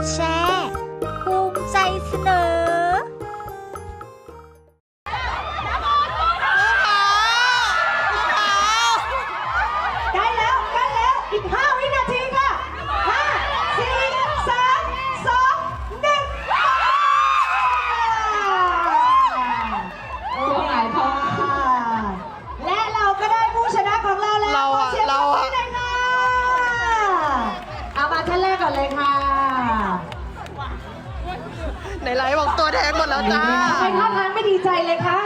ดแชร์ภูมิใจเสนอ จ้าทำไมท่าทางไม่ดีใจเลยคะ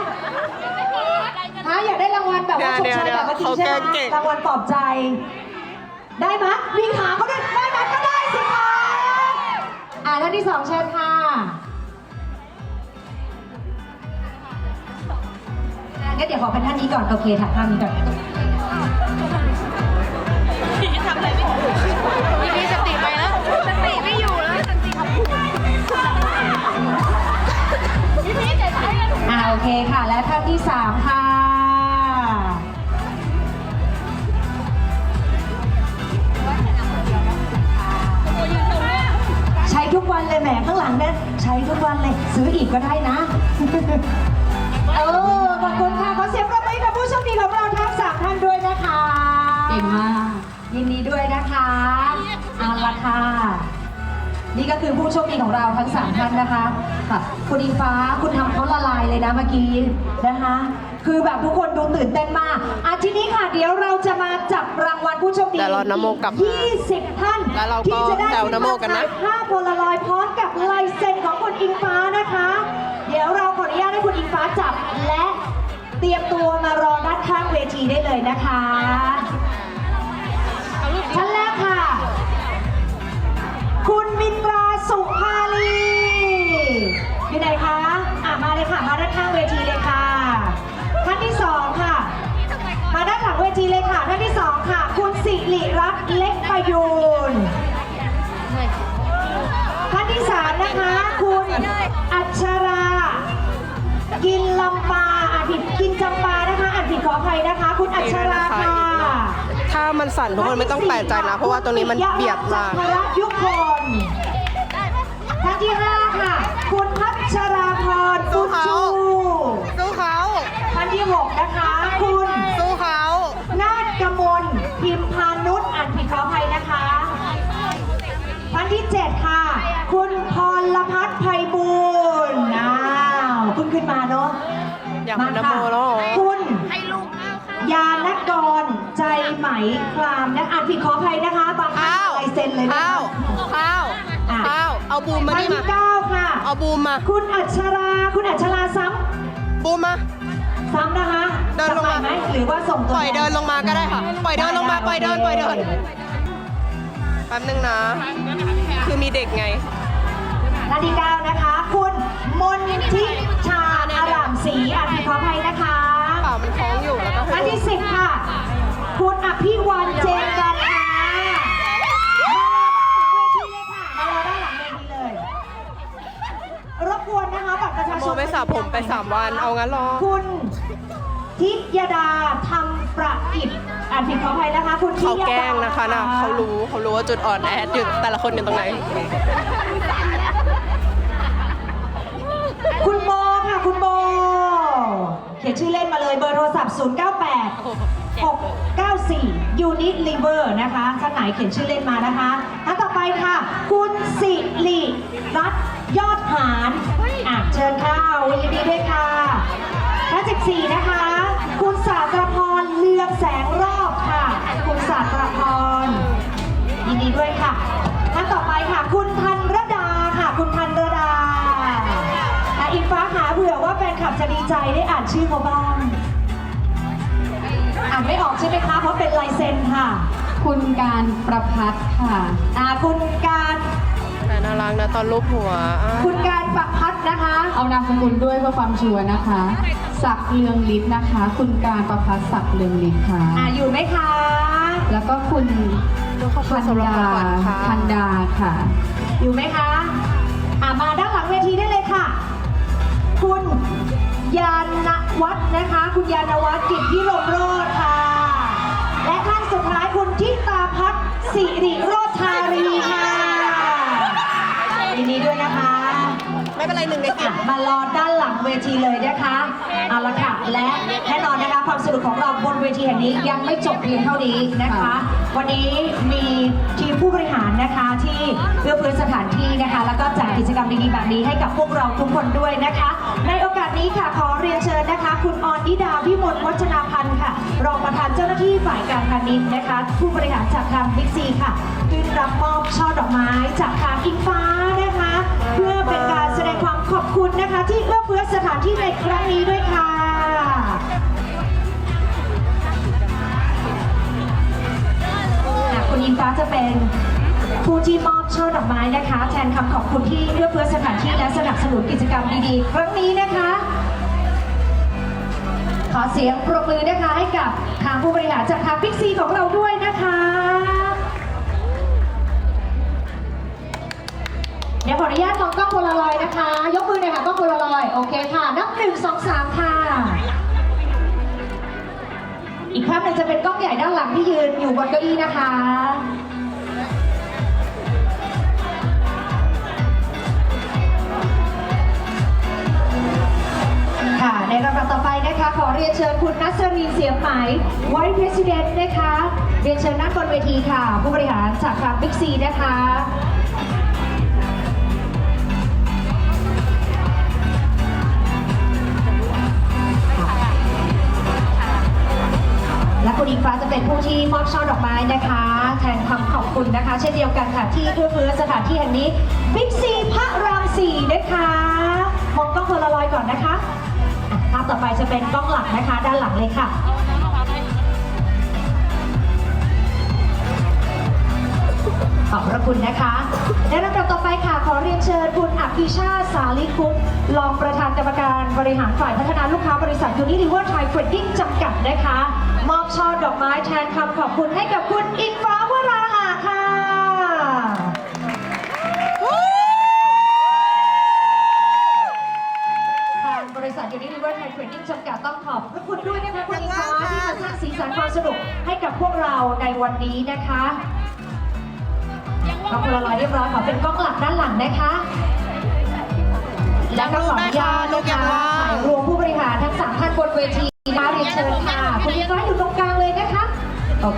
ฮะอยากได้รางวัลแบบว่าชเดี๋มยวเชยแบบเมื่อกี้เดี๋ยวใช่ไหมเขาแกล้งเก่งรางวัลปลอบใจ ได้ไหมมีขาเขาด้วยได้ไหมก็ได้สิคะอ่าท่านที่สองเชิญค่ะอะงั้นเดี๋ยวขอเป็นท่านนี้ก่อนโอเคถ่ายภาพนี้ก่อนมีส โอเคค่ะ และท่านที่สามค่ะ ใช้ทุกวันเลยแหมข้างหลังเนี่ยใช้ทุกวันเลย ซื้ออีกก็ได้นะ เออ ขอบคุณค่ะ ขอเสียงปรบมือให้กับผู้โชคดีของเราทั้งสามท่านด้วยนะคะ เก่งมาก ยินดีด้วยนะคะ เอาละค่ะ นี่ก็คือผู้โชคดีของเราทั้งสามท่านนะคะค่ะคุณอิงฟ้าคุณทำเขาละลายเลยนะเมื่อกี้นะคะ คือแบบทุกคนดูตื่นเต้นมากอาทีนี้ค่ะเดี๋ยวเราจะมาจับรางวัลผู้โชคดีเดี๋ยวรอนโมกลับมา20 ท่านแล้วเราก็ที่จะได้แซวนโมกันนะ ภาพโพลารอยด์พร้อมกับลายเซ็นของคุณอิงฟ้านะคะ เดี๋ยวเราขออนุญาตให้คุณอิงฟ้าจับและเตรียมตัวมารอด้านข้างเวทีได้เลยนะคะ คุณมินตราสุภาลีอยู่ไหนคะอะมาเลยค่ะ มาด้านข้างเวทีเลยค่ะ ท่านที่สองค่ะ มาด้านหลังเวทีเลยค่ะ ท่านที่สองค่ะ คุณสิริรัตน์เล็กประยูนท่านที่สามนะคะ คุณอัชรา กินลำปาอ่านผิดกินจำปานะคะอ่านผิดขออภัยนะคะ คุณอัชราค่ะถ้า มันสั่นทุกคนไม่ต้องแปลกใจนะ เพราะว่าตรงนี้มันเบียดมากพระยุคนท่านที่ห้าค่ะ คุณพัชราพรสู้คุณเขาจูสู้เขาท่านที่หกนะคะ คุณสู้เขานาฏกมลพิมพานุษย์อ่านผิดขออภัยนะคะท่านที่เจ็ดค่ะ คุณพรพัฒน์ไพบูลย์อ้าวเพิ่งขึ้นมาเนาะอยากเป็นนโมแล้ว ไหมคลามนะอ่านผิดขออภัยนะคะบางท่านอ้าวลายเซ็นเลยนะอ้าคะวอ้าวอะอ้าวเอาบูมมาท่านนี่ที่มาเก้าค่ะ เอาบูมมา คุณอัชรา คุณอัชราซ้บูมมาำซ้ำนะคะเดินลงมาจะไปไหมหรือว่าส่งตัวปล่อยเดินลงมาก็ได้ค่ะ ปล่อยเดินลงมา ปล่อยเดิน ปล่อยเดิน แป๊บนึงนะ คือมีเด็กไงท่านที่เก้านะคะ คุณมนทิชาอารามศรีอ่านผิดขออภัยนะคะเปล่ามันคล้องอยู่แล้วก็ให้ท่านดูที่สิบค่ะ คุณอภิวันเจนกันค่ะมารอด้านหลังเวทีเลยค่ะมารอด้านหลังเวทีเลย รบกวนนะคะบัตรประชาชโมนไปสระผมไปสามวันเอางั้นเหรอ คุณทิยดาธรรมประกิจอ่านผิดขออภัยนะคะ คุณทิเขายดาแกล้งนะคะนะเขารู้เขารู้ว่าจุดอ่อนแอดอยู่แต่ละคนอยู่ตรงไหน คุณโบค่ะ คุณโบ เขียนชื่อเล่นมาเลยเบอร์โทรศัพท์ 098 694 Unit Liver นะคะท่านไหนเขียนชื่อเล่นมานะคะท่านต่อไปค่ะ คุณสิริรัตน์ยอดหารอะเชิญค่ะยินดีด้วยค่ะท่าน14 นะคะ คุณศาสตรพรเลืองแสงรอบค่ะ คุณศาสตรพรยินดีด้วยค่ะท่านต่อไปค่ะ คุณธันรดาค่ะ คุณธันรดาอิงฟ้าหาเผื่อว่าแฟนคลับจะดีใจได้อ่านชื่อเขาบ้าง อ่านไม่ออกใช่ไหมคะ เพราะเป็นลายเซ็นค่ะ คุณการประพัฒน์ค่ะอ่าคุณการ แต่น่ารักนะตอนรูปหัวอะคุณการประพัฒน์นะคะ เอานามสกุลด้วยเพื่อความชัวร์นะคะ ศักดิ์เลืองฤทธิ์นะคะ คุณการประพัฒน์ศักดิ์เลืองฤทธิ์ค่ะ อ่าอยู่ไหมคะ แล้วก็คุณขอบคุณสำหรับของขวัญค่ะ พันดาค่ะ อยู่ไหมคะ ยานวัฒน์นะคะ คุณยานวัฒน์กิจพิรมโรธค่ะ และท่านสุดท้ายคุณทิตาพัฒน์สิริโรธารีค่ะอะมารอด้านหลังเวทีเลยนะคะเอาละค่ะ และแน่นอนนะคะความสนุกของเราบนเวทีแห่งนี้ยังไม่จบเพียงเท่านี้นะคะค่ะวันนี้มีทีมผู้บริหารนะคะที่เอื้อเฟื้อสถานที่นะคะ แล้วก็จัดกิจกรรมดีๆแบบนี้ให้กับพวกเราทุกคนด้วยนะคะในโอกาส นี้ค่ะขอเรียนเชิญนะคะ คุณออนนิดาพิมลวัฒนาพันธ์ค่ะ รองประธานเจ้าหน้าที่ฝ่ายการพาณิชย์นะคะ ผู้บริหารจากทางบิ๊กซีค่ะขึ้นรับมอบช่อดอกไม้จากทางอิงฟ้านะคะ เพื่อเป็นการแสดงความขอบคุณนะคะ ที่เอื้อเฟื้อสถานที่ในครั้งนี้ด้วยค่ะคุณอิงฟ้าจะเป็น ผู้ที่มอบช่อดอกไม้นะคะ แทนคำขอบคุณที่เอื้อเฟื้อสถานที่และสนับสนุนกิจกรรมดีๆ ครั้งนี้นะคะ ขอเสียงปรบมือนะคะให้กับทางผู้บริหารจากทางพิกซีของเราด้วยนะคะเดี๋ยวขออนุญาตมองกล้องโพลารอยนะคะ ยกมือหน่อยค่ะกล้องโพลารอยโอเคค่ะ นับหนึ่งสองสามค่ะ อีกภาพหนึ่งจะเป็นกล้องใหญ่ด้านหลังที่ยืนอยู่บนเก้าอี้นะคะ ค่ะ ในลำดับต่อไปนะคะ ขอเรียนเชิญคุณนัสรีนเสียงไหมไวท์เพรสิดเนนะคะ เรียนเชิญนั่งบนเวทีค่ะ ผู้บริหารจากทาบิ๊กซีนะคะและคุณอิงฟ้าจะเป็นผู้ที่มอบช่อดอกไม้นะคะ แทนคำขอบคุณนะคะ เช่นเดียวกันค่ะที่เอื้อเฟื้อสถานที่แห่งนี้บิ๊กซีพระรามสี่นะคะมองกล้องโพลารอยก่อนนะคะ ภาพต่อไปจะเป็นกล้องหลักนะคะ ด้านหลังเลยค่ะขอบพระคุณนะคะและลำดับต่อไปค่ะ ขอเรียนเชิญคุณอภิชาติสาลิคุปรองประธานกรรมการบริหารฝ่ายพัฒนาลูกค้าบริษัทยูนิลิเวอร์ไทยเฟรดดิ้งจำกัดนะคะ มอบช่อดอกไม้แทนคำขอบคุณให้กับคุณอิงฟ้าวราหะ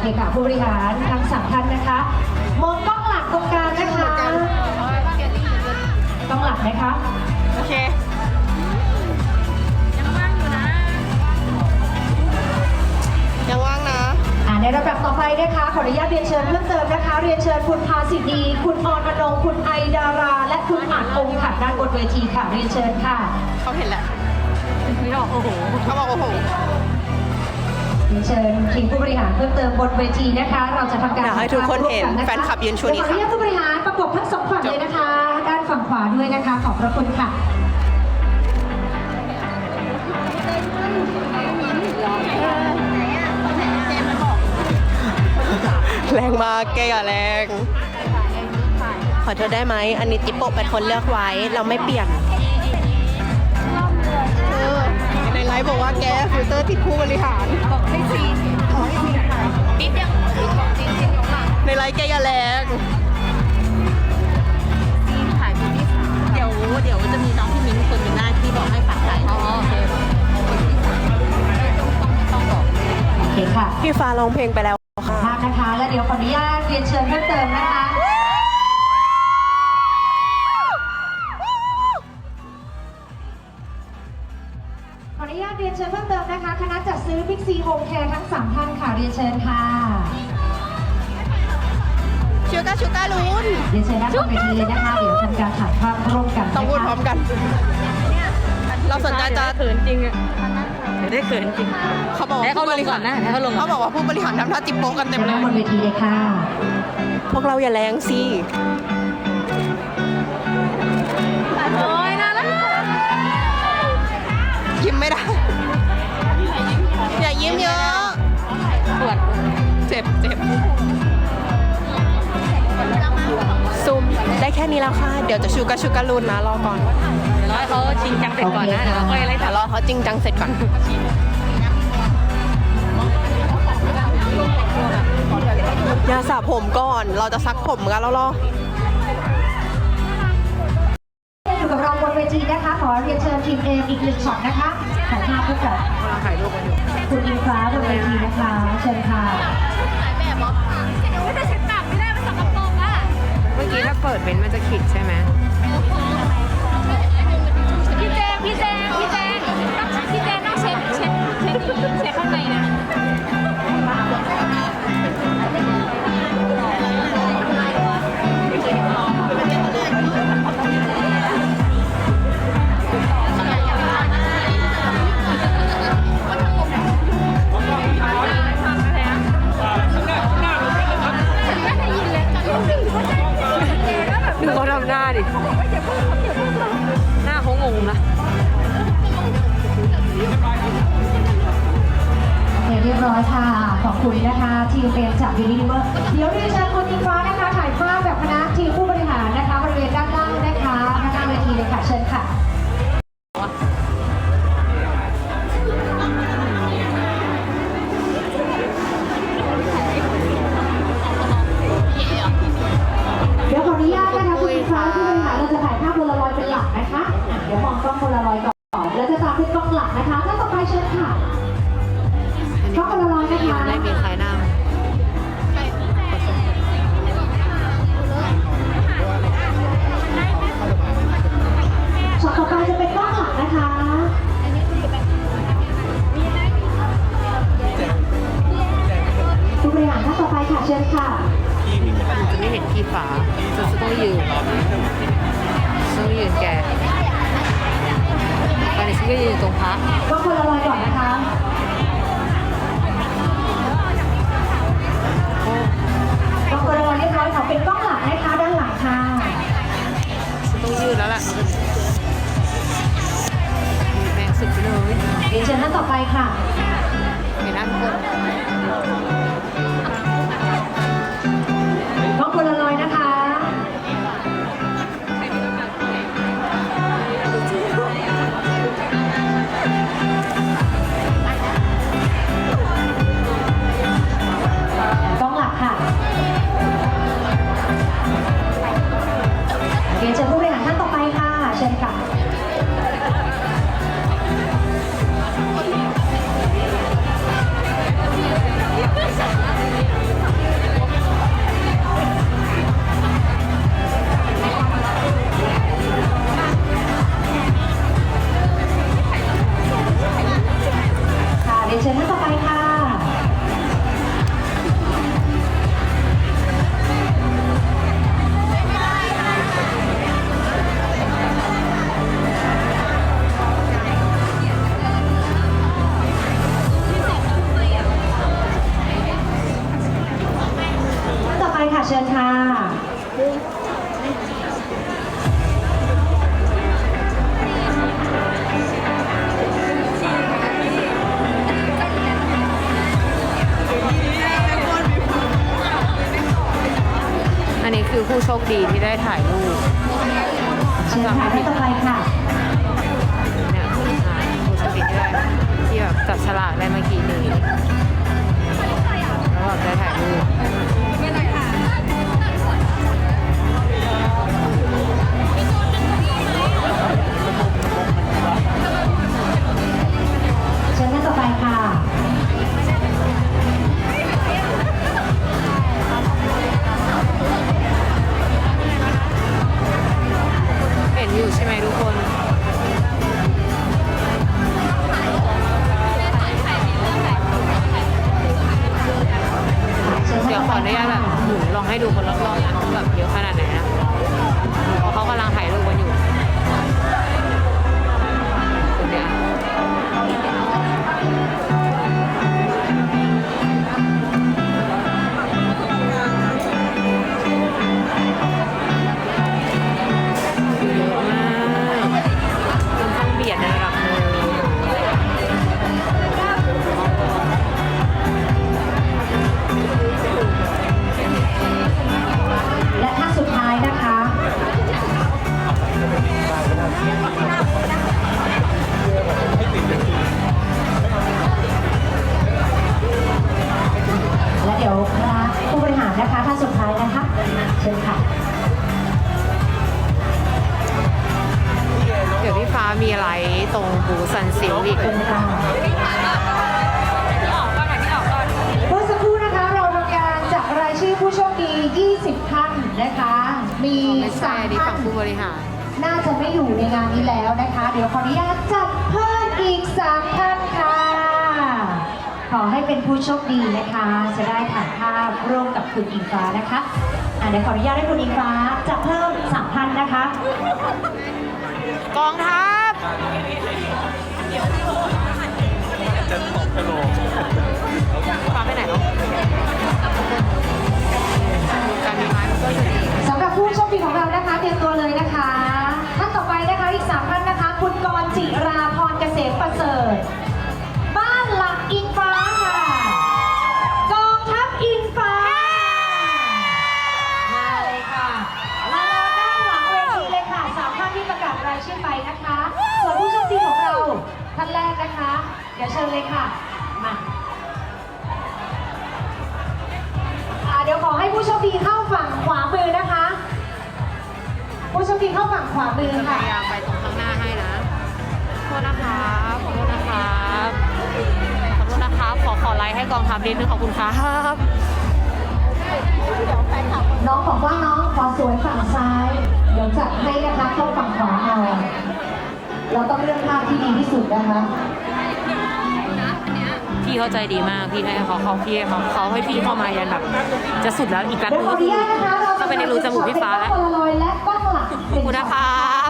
เคค่ะผู้บริหารทั้งสามท่านนะคะ มองกล้องหลักตรงกลางนะคะกล้องหลักนะคะ โอเคยังว่างนะอ่าในระดับต่อไปนะคะ ขออนุญาตเรียนเชิญเพิ่มเติมนะคะ เรียนเชิญคุณพาสิดี คุณออนอนงคุณไอดารา และคุณอาจองค์ค่ะด้านบนเวทีค่ะ เรียนเชิญค่ะ เขาเห็นแหละไม่หรอกโอ้โหเขาบอกโอ้โห เชิญทีมผู้บริหารเพิ่มเติมบนเวทีนะคะ เราจะทำการอยากให้ทุกคนเห็นร่วมกัะะแฟนคลับยืนชูนิ้วเดี๋ยวขออนุญาตผู้บริหารประกบทั้งสองฝั่งเลยนะคะ ด้านฝั่งขวาด้วยนะคะ ขอบพระคุณค่ะแรงมากแกอย่าแรง ขอโทษได้ไหม อันนี้จิปโปะเป็นคนเลือกไว้ เราไม่เปลี่ยน บอกว่าแกฟิลเตอร์ติดผู้บริหารในไลฟ์แกอย่าแรงเดี๋ยวเดี๋ยวจะมีน้องที่มิ้นคนหนึงหน้าที่บอกให้ฝากถ่ายอ๋อโอเคโอเคค่ะพี่ฟ้าร้องเพลงไปแล้วค่ะภาพนะคะ และเดี๋ยวขออนุญาตเรียนเชิญเพิ่มเติมนะคะ รียนเชิญเพิ่มเติมนะคะ คณะจัดซื้อ Big C Home Care ทั้ง3ท่านค่ะ เรียนเชิญค่ะ ชูก้าชูก้าลุนเรียนเชิญด้านบนเวทีเลยนะคะ เดี๋ยวทำการถ่ายภาพร่วมกันนะคะต้องพูดพร้อมกัน เราสนใจจะเขินจริงอะเดี๋ยวได้เขินจริง เขาบอกว่าให้เขาลงก่อนนะให้เขาลงก่อน เขาบอกว่าผู้บริหารทำท่าจิปโปะกันเต็มเชิญเลด้านย บนเวทีเลยค่ะ พวกเราอย่าแรงสิ โอ้ยน่ารักยิ้มไม่ได้อ ยิ้มเยอะ ปวดเจ็บเจ็บซูมได้แค่นี้แล้วค่ะ เดี๋ยวจะชูกระชูกระลุนนะ รอก่อน เดี๋ยวรอเขาจริงจังเสร็จก่อนนะ เดี๋ยวราอยไล่แต่รอเขาจริงจังเสร็จก่อนยาสระผมก่อน เราจะซักผมกันแล้วรอ อยู่กับเราบนเวทีนะคะ ขอเรียนเชิญทีมเออีกหนึ่งช็อตนะคะถ่ายภาพเพื่อถ่ายรูปกันอยู่ คุณอิงฟ้าบนเวทีนะคะเชิญค่ะเมื่อกี้ถ้าเปิดเบนมันจะขิดใช่ไหมพี่แจงพี่แจงพี่แจงพี่แจงต้องเช็ดเช็ดเช็ดข้างในนะ ลารอยก่อน และจะตามด้วยกล้องหลักนะคะท่านต่อไปเชิญค่ะ เรียนเชิญท่านต่อไปค่ะมีนะกคน เชิญท่านต่อไปค่ะ ขอให้เป็นผู้โชคดีนะคะ จะได้ถ่ายภาพร่วมกับคุณอิงฟ้านะคะอะเดี๋ยวขออนุญาตให้คุณอิงฟ้าจับเพิ่ม3ท่านนะคะ กองทัพฟ้าไปไหนเนาะการมีไม้มันก็อยู่ดีสำหรับผู้โชคดีของเรานะคะ เตรียมตัวเลยนะคะ ท่านต่อไปนะคะอีกสามท่านนะคะ คุณกรจิราพรเกษมประเสริฐ นะคะส่วนผู้โชคดีของเราท่านแรกนะคะ เดี๋ยวเชิญเลยค่ะมาอ่าเดี๋ยวขอให้ผู้โชคดีเข้าฝั่งขวามือนะคะ ผู้โชคดีเข้าฝั่งขวามือจะพค่ะยายามไปตรงข้างหน้าให้นะขอโทษนะครับขอโทษนะครับขอโทษนะครับขอขอไลค์ให้กองทัพนิดนึงขอบคุณครับน้องของว่าน้องขอสวยฝั่งซ้าย เดี๋ยวจัดให้นะคะเข้าฝั่งขวาเอาเราต้องเลือกภาพที่ดีที่สุดนะคะพี่เข้าใจดีมากพี่ให้เขาเขาพี่ให้เขาเขาให้พี่เข้ามายันแบบ จะสุดแล้วอีกแป๊บเดี๋ยนึวงขอก็อนุคือญาตนะคะเราเข้าไปในรูจมูกพี่ฟ้าแล้วเป็นกล้องโพลารอยด์และกล้องหลักขอบคุณนะครับ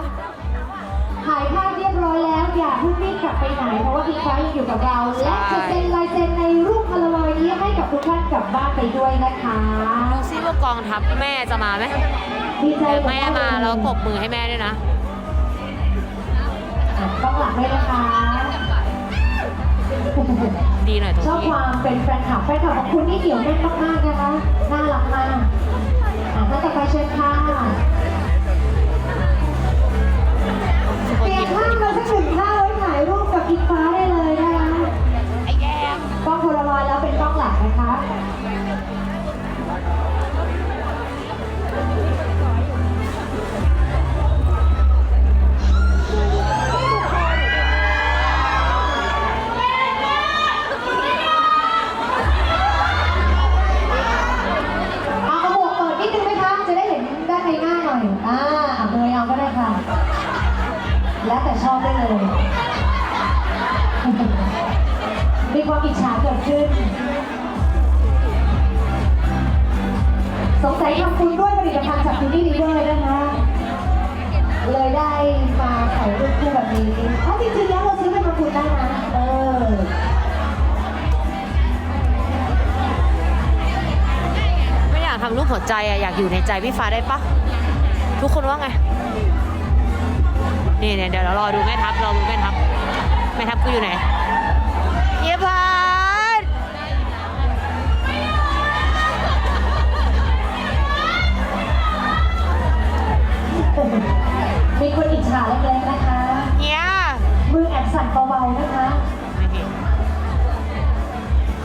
ถ่ายภาพเรียบร้อยแล้วอย่าเพิ่งรีบกลับไปไหนเพราะว่าพี่ฟ้ายังอยู่กับเรา และจะเซ็นลายเซ็นในรูปโพลารอยด์นี้ให้กับทุกท่านกลับบ้านไปด้วยนะคะดูซิว่ากองทัพแม่จะมาไหมดีใจ เดี๋ยวกับแม่มาแล้วปรบมือให้แม่ด้วยนะอะกล้องหลักด้วยนะคะดีหน่อยตรงชอบนี้ความเป็นแฟนคลับแฟนคลับของคุณนี่เหนียวแน่นมากๆนะคะน่ารักมากอะท่านต่อไปเชิญค่ะทุกคนเตรียยิ้มมภาพมาสักหนึ่งภาพไว้ถ่ายรูปกับอิงฟ้าได้เลยนะคะไอ้แย้มกล้องโพลารอยด์แล้วเป็นกล้องหลักนะคะ แต่ชอบได้เลย มีความอิจฉาเกิดขึ้น สงสัยทำคุณด้วยผลิตภัณฑ์จากยูนี่ลีเดอร์นะคะ เลยได้มาถ่ายรูปคู่แบบนี้อ๋อจริงๆแล้วเราซื้อเป็นมาคุณได้นะเออไม่อยากทำรูปหัวใจอะอยากอยู่ในใจพี่ฟ้าได้ปะทุกคนว่าไง นี่เนี่ยเดี๋ยวเรารอดูแม่ทัพรอดูแม่ทัพแม่ทัพกูอยู่ไหนเยี่ยพัดมีคนอิจฉาเล็กๆนะคะ เนี่ยมือแอบสั่นเบาๆนะคะไม่เห็น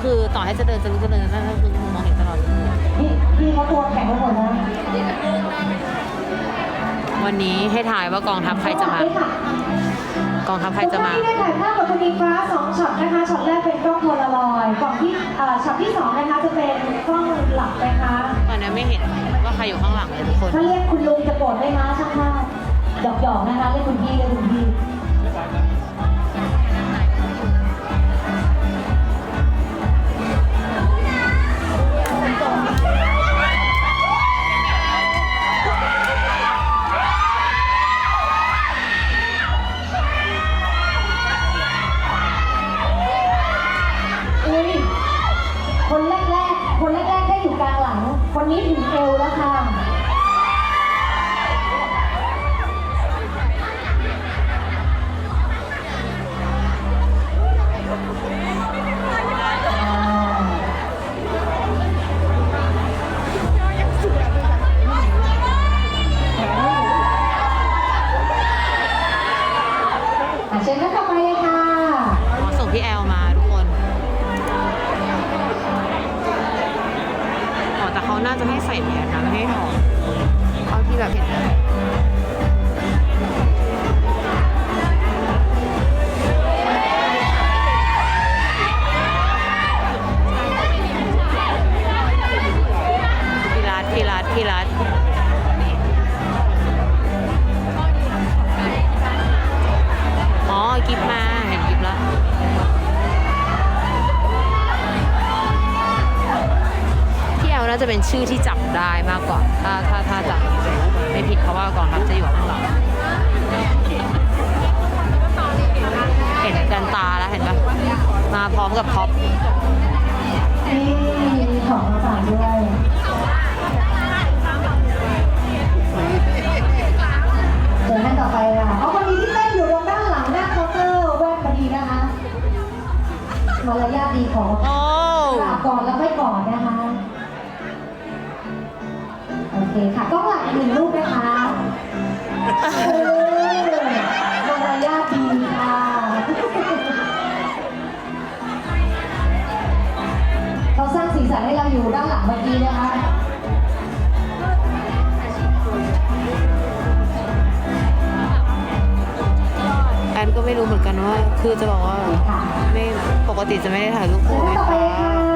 คือต่อให้จะเดินจะรู้จะเดินนั่นก็คือมองเห็นตลอดพี่พี่เขาตัวแข็งไปหมดนะ วันนี้ให้ถ่ายว่ากองทัพใครจะมา กองทัพใครจะมาทุกท่นที่ได้ถ่ายภาพกับคุณอิงฟ้าสองช็อตนะคะช็อตแรกเป็นกล้องโพลารอยด์กล่องที่เอ่อช็อตที่สองนะคะจะเป็นกล้องหลักนะคะตอนนี้ไม่เห็นว่าใครอยู่ข้างหลังเลยทุกคน ถ้าเรียกคุณลุงจะโกรธไหมคะช่างภาพหยอกๆนะคะเรียกคุณพี่เรียกคุณพี่ คนนี้ถึงเอวแล้วค่ะ จะเป็นชื่อที่จับได้มากกว่า ถ้าถ้าถ้าจะไม่ผิดเพราะว่ากองทัพจะอยู่ข้างหลังเห็นกันตาแล้วเห็นปะมาพร้อมกับพ็อปนี่มีของมาฝากด้วยเดี๋ยวท่านต่อไปค่ะเอาคนนี้ที่เต้นอยู่ตรงด้านหลังด้านเคาน์เตอร์แว่นพอดีนะคะมารยาทดีของโอ้กราบก่อนแล้วค่อยกอดนะคะโอเคค่ะกล้องหลังอีกหนึ่งรูปนะคะเออมารยาทดีค่ะเขาสร้างสีสันให้เราอยู่ด้านหลังเมื่อกี้นะคะแอนก็ไม่รู้เหมือนกันว่า คือจะบอกว่า ค่ะไม่ปกติจะไม่ได้ถ่ายรูปเชิคู่ญเลท่านยต่อไปค่ะเลยค่ะ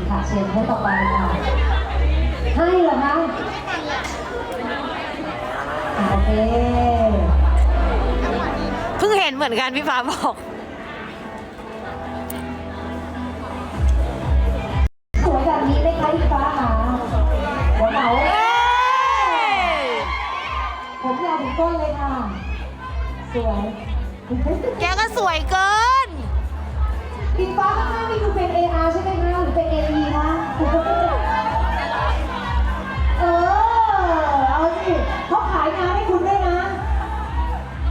คค่ะ เชิญท่านต่อไปค่ะให้เหรอคะอ่าโอเคเพิ่งเห็นเหมือนกันพี่ฟ้าบอกสวยแบบนี้ไหมคะอีฟ้าคะหัวเหมาเอ้ยผมยาวถึงก้นเลยค่ะ สวย แกก็สวยเกินอีฟ้าข้างหน้านี่คือเป็น AR ใช่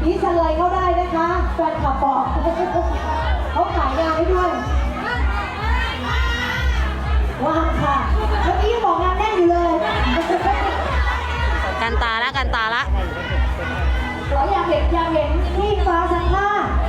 ดีสันไลเข้าได้นะคะแฟนขับบอกเขาขายงานให้ด้วยว่างค่ะเมื่อกี้ยังบอกงานแน่นอยู่เลยกันตาละกันตาละเราอยากเห็นอยากเห็นพี่ฟ้าสักผ้าเ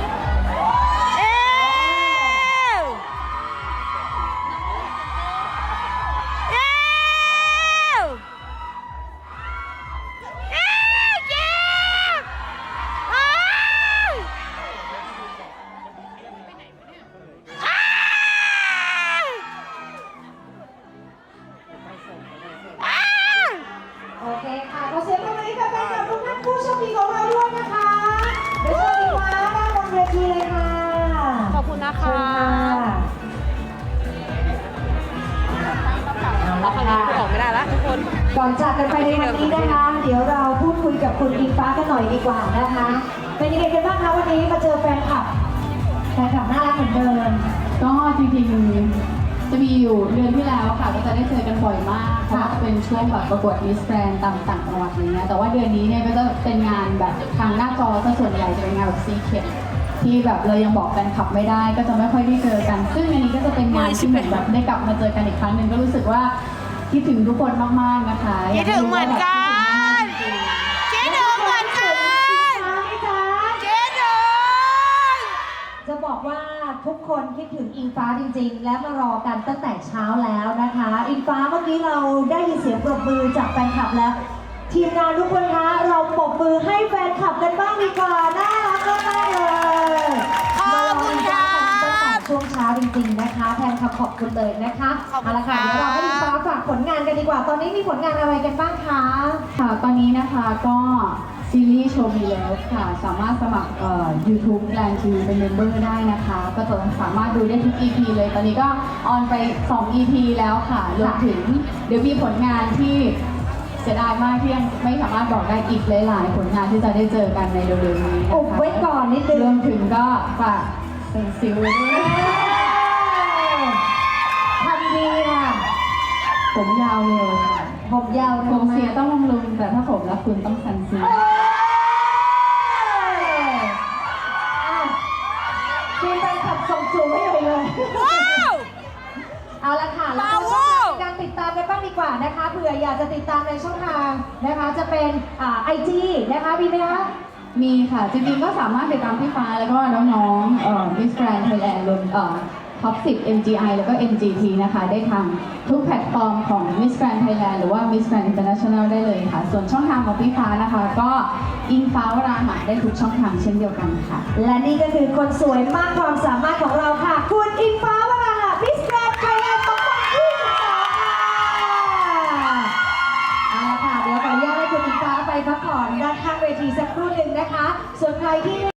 เดี๋ยวเราพูดคุยกับคุณอิงฟ้ากันหน่อยดีกว่านะคะ เป็นยังไงกันบ้างคะวันนี้มาเจอแฟนคลับแฟนคลับน่ารักเหมือนเดิม ก็จริงๆ จะมีอยู่เดือนที่แล้วค่ะ ก็จะได้เจอกันบ่อยมากเพราะว่าจะเป็นช่วงแบบประกวดมิสแกรนตามต่างจังหวัดอย่างเงี้ยแต่ว่าเดือนนี้เนี่ยก็จะเป็นงานแบบทางหน้าจอซะส่วนใหญ่จะเป็นงานแบบซีเค็ที่แบบเรายังบอกแฟนคลับไม่ได้ ก็จะไม่ค่อยได้เจอกัน ซึ่งอันนี้ก็จะเป็นงานที่เหมือนแบบได้กลับมาเจอกันอีกครั้งหนึ่งก็รู้สึกว่าคิดถึงทุกคนมากๆนะคะคิดถึงเหมือนกัน คิดถึงเหมือนกัน พี่จ๋า คิดถึง จะบอก ว่าทุกคนคิดถึงอิงฟ้าจริง ๆ และมารอกันตั้งแต่เช้าแล้วนะคะ อิงฟ้าเมื่อกี้เราได้ยินเสียงปรบมือจากแฟนคลับแล้ว ทีมงานทุกคนคะเราปรบมือให้แฟนคลับกันบ้างดีกว่าน่า จริงๆนะคะแฟนคลับขอบคุณเลยนะคะขอบคุณเอาละค่ะ เดี๋ยวเราให้อิงฟ้าฝากผลงานกันดีกว่า ตอนนี้มีผลงานอะไรกันบ้างคะ ค่ะ ตอนนี้นะคะก็ซีรีส์โชว์มีเลิฟค่ะ สามารถสมัครเอ่อ YouTube แลน TV เป็นเมมเบอร์ได้นะคะ ก็จะสามารถดูได้ทุก EP เลย ตอนนี้ก็ออนไป 2 EP แล้วค่ะรวมถึงเดี๋ยวมีผลงานที่เสียดายมากที่ยังไม่สามารถบอกได้อีกหลาย ๆ ผลงานที่จะได้เจอกันในเร็วๆนี้นะคะอุบไว้ก่อนนิดนึง รวมถึงก็ฝากเป็นซิลไว้ด้วยนะคะ ผมยาวเร็วค่ะผมยาวผมเสียต้องบำรุงแต่ถ้าผมรักคุณต้องซันซีทีมแฟนคลับส่งจูบให้เลยเลย ว้าว เอาละค่ะแล้วก็ว้าวช่องทางการติดตามกันบ้างดีกว่านะคะเผื่ออยากจะติดตามในช่องทางนะคะ จะเป็นอ่าไอจีนะคะมีไหมคะ มีค่ะ จริงๆก็สามารถติดตามพี่ฟ้าแล้วก็น้องๆเอ่อมิสแกรนด์ไทยแลนด์รวมเอ่อ ท็อป 10 MGI แล้วก็ MGT นะคะ ได้ทางทุกแพลตฟอร์มของ Miss Grand Thailand หรือว่า Miss Grand International ได้เลยค่ะ ส่วนช่องทางของพี่ฟ้านะคะ ก็อิงฟ้าวราหะได้ทุกช่องทางเช่นเดียวกันค่ะ และนี่ก็คือคนสวยมากความสามารถของเราค่ะ คุณอิงฟ้าวราหะ Miss Grand Thailand 2023ค่ะเอาละค่ะ เดี๋ยวขออนุญาตให้คุณอิงฟ้าไปพักผ่อนด้านข้างเวทีสักครู่หนึ่งนะคะ ส่วนใครที่